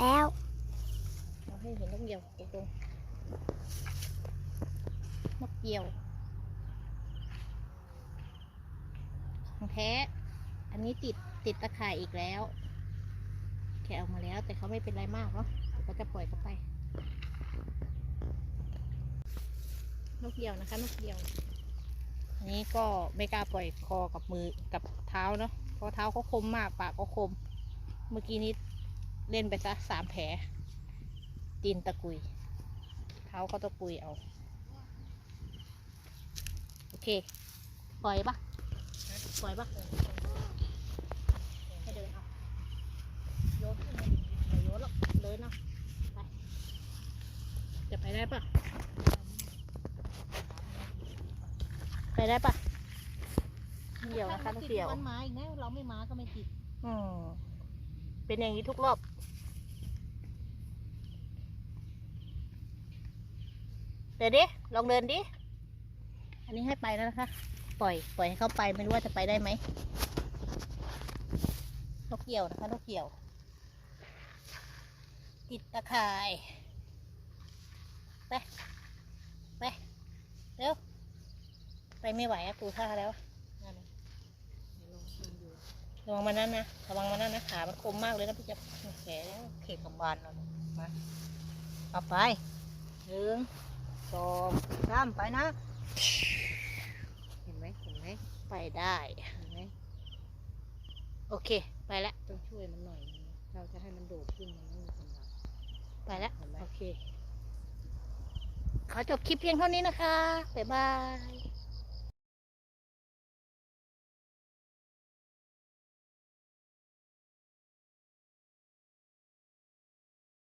แล้วเราให้เห็นนกเหยี่ยวตรงนกเหยี่ยวของแท้ อันนี้ติดติดตะข่ายอีกแล้ว แค่เอามาแล้ว แต่เขาไม่เป็นไรมากเนาะเดี๋ยวก็จะปล่อยเขาไป นกเหยี่ยวนะคะ นกเหยี่ยวอันนี้ก็ไม่กล้าปล่อยคอกับมือกับเท้าเนาะเพราะเท้าเขาคมมากปากก็คม เมื่อกี้นี้ เล่นไปซะสามแผลตีนตะกุย เท้าก็ตะกุยเอา โอเค ปล่อยปะปล่อยปะให้เดินเอาโยนขึ้นมาอย่าโยนหรอกเดินเอาไป จะไปได้ปะไปได้ปะเดี๋ยวนะคะต้องเกี่ยวมันมาอีกนะเราไม่มาก็ไม่ติด อืม เป็นอย่างนี้ทุกรอบ เดินดิ ลองเดินดิ อันนี้ให้ไปแล้วนะคะ ปล่อย ปล่อยให้เขาไป ไม่รู้ว่าจะไปได้ไหมนกเหยี่ยวนะคะนกเหยี่ยว ติดตะข่าย ไป ไป เร็ว ไปไม่ไหวอะกูท่าแล้ว นั่นน่ะเดี๋ยวลองชิมดู ระวังมันนั่นนะระวังมันนั่นนะขา มันคมมากเลยนะพี่จะแผลเขตกับบานเรามาเอาไปหนึ่งสองข้ามไปนะเห็นไหมเห็นไหมไปได้เห็นไหมโอเค ไปแล้วต้องช่วยมันหน่อยนึงเราจะให้มันโดดขึ้นมันไม่มีกำลังไปแล้วเห็นไหมโอเคขอจบคลิปเพียงเท่านี้นะคะบ๊ายบาย